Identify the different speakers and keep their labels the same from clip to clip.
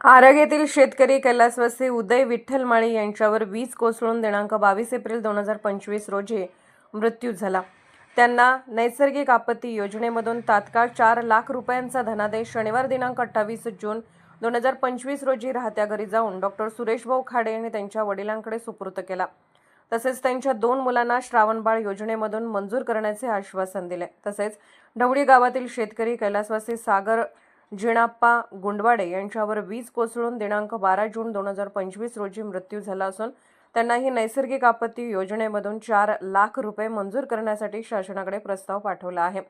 Speaker 1: आरग येथील शेतकरी कैलासवासी उदय विठ्ठल माळी यांच्यावर वीज कोसळून दिनांक बावीस एप्रिल दोन हजार पंचवीस रोजी मृत्यू झाला. त्यांना नैसर्गिक आपत्ती योजनेमधून तात्काळ चार लाख रुपयांचा धनादेश शनिवार दिनांक अठ्ठावीस जून दोन हजार पंचवीस रोजी राहत्या घरी जाऊन डॉक्टर सुरेशभाऊ खाडे यांनी त्यांच्या वडिलांकडे सुपूर्त केला. तसेच त्यांच्या दोन मुलांना श्रावणबाळ योजनेमधून मंजूर करण्याचे आश्वासन दिले. तसेच ढवळी गावातील शेतकरी कैलासवासी सागर जिणाप्पा गुंडवाडे यांच्यावर वीज कोसळून दिनांक बारा जून दोन हजार पंचवीस रोजी मृत्यू झाला असून त्यांना ही नैसर्गिक आपत्ती योजनेमधून चार लाख रुपये मंजूर करण्यासाठी शासनाकडे प्रस्ताव पाठवला आहे.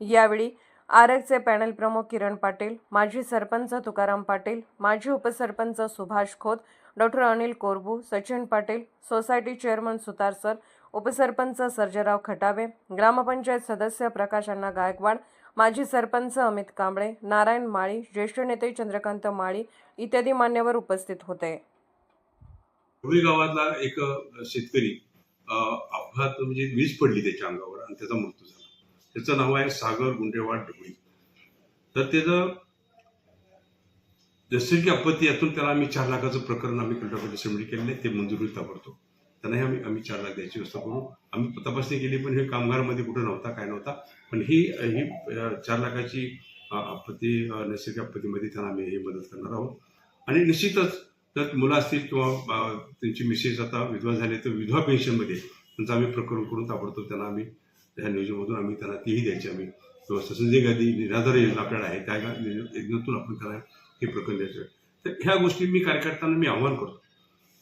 Speaker 1: यावेळी आरगचे पॅनल प्रमुख किरण पाटील माजी सरपंच तुकाराम पाटील माजी उपसरपंच Subhash Khot doctor Anil Korbu Sachin Patil society chairman Sutar sir उपसरपंच सर्जेराव खटावे ग्रामपंचायत सदस्य प्रकाश अण्णा गायकवाड माजी सरपंच अमित कांबळे नारायण माळी ज्येष्ठ नेते चंद्रकांत माळी इत्यादी मान्यवर उपस्थित होते.
Speaker 2: गावातला एक शेतकरी अपघात म्हणजे वीज पडली त्याच्या अंगावर आणि त्याचा मृत्यू झाला. त्याचं नाव आहे सागर गुंडेवाड ढोळी. तर त्याचं नैसर्गिक आपत्ती यातून त्याला आम्ही चार लाखाचं प्रकरण आम्ही कलेक्टर सबमिट केलेलं आहे ते मंजुरी ताबडतो त्यांनाही आम्ही आम्ही चार लाख द्यायची व्यवस्था करू. आम्ही तपासणी केली पण हे कामगारमध्ये कुठं नव्हता काय नव्हता. पण ही ही चार लाखाची आपत्ती नैसर्गिक आपत्तीमध्ये त्यांना आम्ही हे मदत करणार आहोत. आणि निश्चितच जर मुलं असतील किंवा त्यांची मिसेस आता विधवा झाली तर विधवा पेन्शनमध्ये त्यांचा आम्ही प्रकरण करून ताबडतोब त्यांना आम्ही त्या नियोजनामधून आम्ही त्यांना तीही द्यायची आम्ही व्यवस्था. संजय गांधी निराधार योजना आपल्याला आहे त्या योजनेतून आपण त्यांना हे प्रकरण द्यायचं. तर ह्या गोष्टी मी कार्यकर्त्यांना मी आव्हान करतो.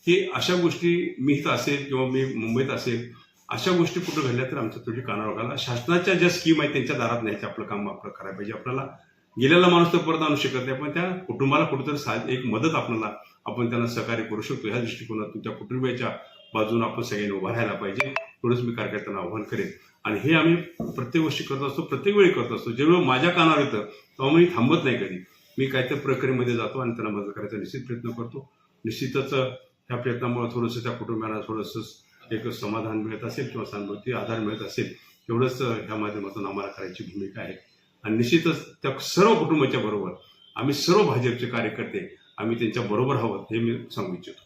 Speaker 2: की अशा गोष्टी मी इथं असेल किंवा मी मुंबईत असेल अशा गोष्टी कुठं घडल्या तर आमच्या थोडी कानावर घाला शासनाच्या ज्या स्कीम आहेत त्यांच्या दारात न्यायचं आपलं काम आपलं करायला पाहिजे. आपल्याला गेलेला माणूस तर परत आणू शकत नाही पण त्या कुटुंबाला कुठेतरी सा एक मदत आपल्याला आपण त्यांना सहकार्य करू शकतो. ह्या दृष्टिकोनातून त्या कुटुंबियाच्या बाजूने आपण सगळ्यांनी उभा राहायला पाहिजे. थोडंच मी कार्यकर्त्यांना आव्हान करेन. आणि हे आम्ही प्रत्येक गोष्टी करत असतो प्रत्येक वेळी करत असतो. जेव्हा माझ्या कानावर येतं तेव्हा मी थांबत नाही कधी. मी काय प्रक्रियेमध्ये जातो आणि त्यांना मदत करायचा निश्चित प्रयत्न करतो. निश्चितच ह्या प्रयत्नामुळे थोडंसं त्या कुटुंबाला थोडंसं एक समाधान मिळत असेल किंवा सहानुभूती आधार मिळत असेल एवढंच ह्या माध्यमातून आम्हाला करायची भूमिका आहे. आणि निश्चितच त्या सर्व कुटुंबाच्या बरोबर आम्ही सर्व भाजपचे कार्यकर्ते आम्ही त्यांच्या बरोबर आहोत हे मी सांगू इच्छितो.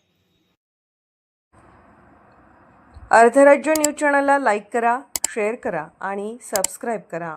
Speaker 1: अर्धराज्य न्यूज चॅनलला लाईक करा शेअर करा आणि सबस्क्राईब करा.